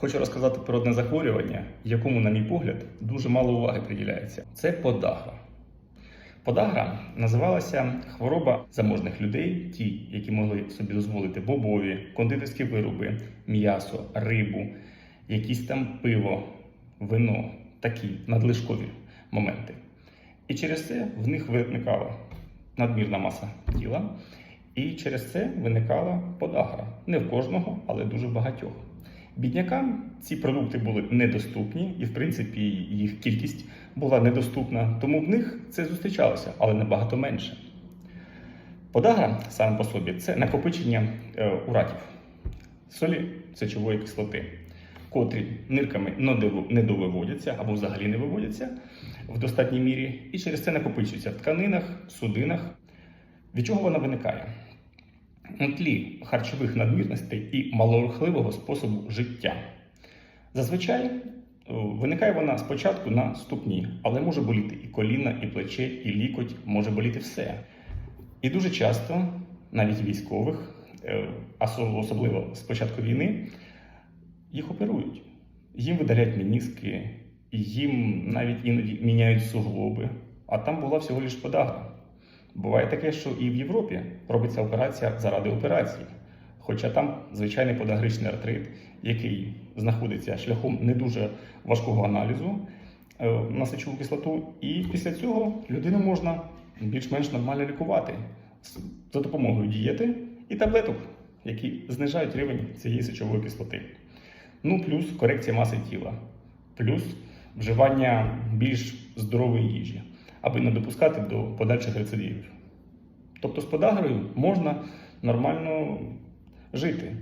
Хочу розказати про одне захворювання, якому, на мій погляд, дуже мало уваги приділяється. Це подагра. Подагра називалася хвороба заможних людей, ті, які могли собі дозволити бобові, кондитерські вироби, м'ясо, рибу, якісь там пиво, вино, такі надлишкові моменти. І через це в них виникала надмірна маса тіла, і через це виникала подагра. Не в кожного, але дуже багатьох. Біднякам ці продукти були недоступні, і, в принципі, їх кількість була недоступна, тому в них це зустрічалося, але набагато менше. Подагра саме по собі це накопичення е, уратів, солі сечової кислоти, котрі нирками недову- недовиводяться або взагалі не виводяться в достатній мірі, і через це накопичуються в тканинах, судинах. Від чого вона виникає? На тлі харчових надмірностей і малорухливого способу життя. Зазвичай е, виникає вона спочатку на ступні, але може боліти і коліна, і плече, і лікоть, може боліти все. І дуже часто, навіть військових, е, особливо з початку війни, їх оперують. Їм видаляють мініски, їм навіть іноді міняють суглоби, а там була всього лиш подагра. Буває таке, що і в Європі робиться операція заради операції. Хоча там звичайний подагричний артрит, який знаходиться шляхом не дуже важкого аналізу е, на сечову кислоту, і після цього людину можна більш-менш нормально лікувати за допомогою дієти і таблеток, які знижають рівень цієї сечової кислоти. Ну, плюс корекція маси тіла, плюс вживання більш здорової їжі, аби не допускати до подальших рецидивів. Тобто з подагрою можна нормально жити.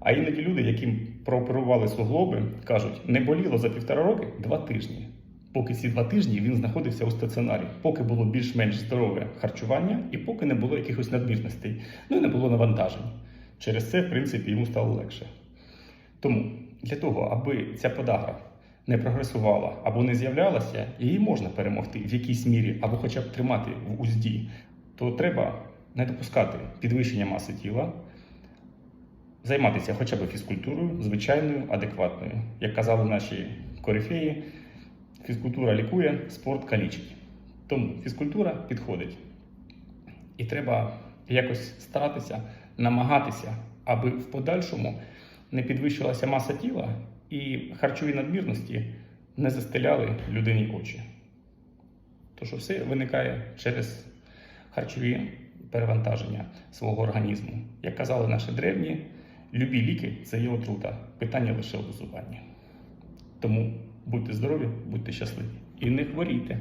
А іноді люди, яким прооперували суглоби, кажуть, не боліло за півтора роки два тижні. Поки ці два тижні він знаходився у стаціонарі, поки було більш-менш здорове харчування і поки не було якихось надмірностей, ну і не було навантажень. Через це, в принципі, йому стало легше. Тому для того, аби ця подагра не прогресувала або не з'являлася, її можна перемогти в якійсь мірі, або хоча б тримати в узді, то треба не допускати підвищення маси тіла, займатися хоча б фізкультурою, звичайною, адекватною. Як казали наші корифеї, фізкультура лікує, спорт калічить. Тому фізкультура підходить. І треба якось старатися, намагатися, аби в подальшому не підвищилася маса тіла і харчові надмірності не застеляли людині очі. Що все виникає через харчові перевантаження свого організму. Як казали наші древні, любі ліки це є отрута. Питання лише у дозуванні. Тому будьте здорові, будьте щасливі і не хворійте.